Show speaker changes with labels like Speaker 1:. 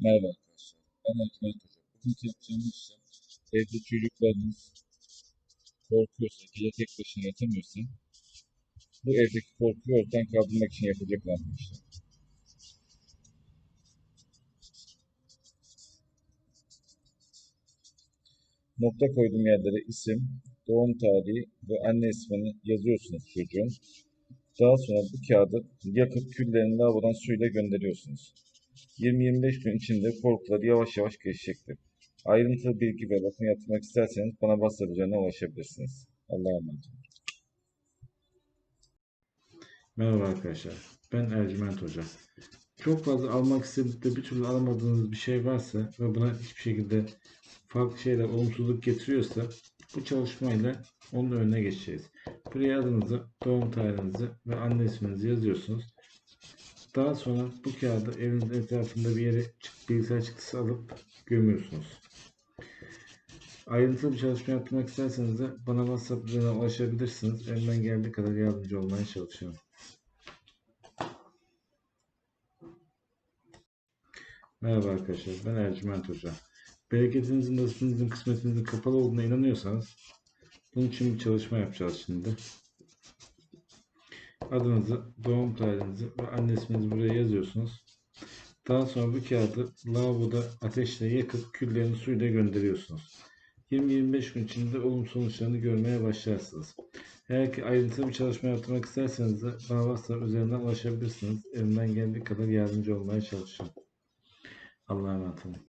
Speaker 1: Merhaba arkadaşlar. Ben Ercüment Hoca. Bugünkü yapacağımız işlem evde çocuklarınız korkuyorsa, gece tek başına yatamıyorsa bu evdeki korkuyu ortadan kaldırmak için yapacak olan bir işlem. Nokta koyduğum yerlere isim, doğum tarihi ve anne ismini yazıyorsunuz çocuğun. Daha sonra bu kağıdı yakıp küllerini lavabodan suyla gönderiyorsunuz. 20-25 gün içinde korkuları yavaş yavaş geçecektir. Ayrıntılı bilgi ve bakım yapmak isterseniz bana WhatsApp ulaşabilirsiniz. Allah'a emanet.
Speaker 2: Merhaba arkadaşlar. Ben Ercüment Hoca. Çok fazla almak istedip de bir türlü alamadığınız bir şey varsa ve buna hiçbir şekilde farklı şeyler olumsuzluk getiriyorsa bu çalışmayla onun önüne geçeceğiz. Buraya adınızı, doğum tarihinizi ve anne isminizi yazıyorsunuz. Daha sonra bu kağıdı evinizin etrafında bir yere bilgisayar çıktısı alıp gömüyorsunuz. Ayrıntılı bir çalışma yapmak isterseniz de bana WhatsApp üzerinden ulaşabilirsiniz. Elimden geldiği kadar yardımcı olmaya çalışıyorum. Merhaba arkadaşlar, ben Ercüment Hoca. Bereketinizin, nasibinizin, kısmetinizin kapalı olduğuna inanıyorsanız bunun için bir çalışma yapacağız şimdi. Adınızı, doğum tarihinizi ve anne isminizi buraya yazıyorsunuz. Daha sonra bu kağıdı lavaboda ateşle yakıp küllerini suyla gönderiyorsunuz. 20-25 gün içinde olumsuz sonuçlarını görmeye başlarsınız. Eğer ki ayrıntılı bir çalışma yaptırmak isterseniz de bana üzerinden ulaşabilirsiniz. Elimden geldiği kadar yardımcı olmaya çalışacağım. Allah'a emanet olun.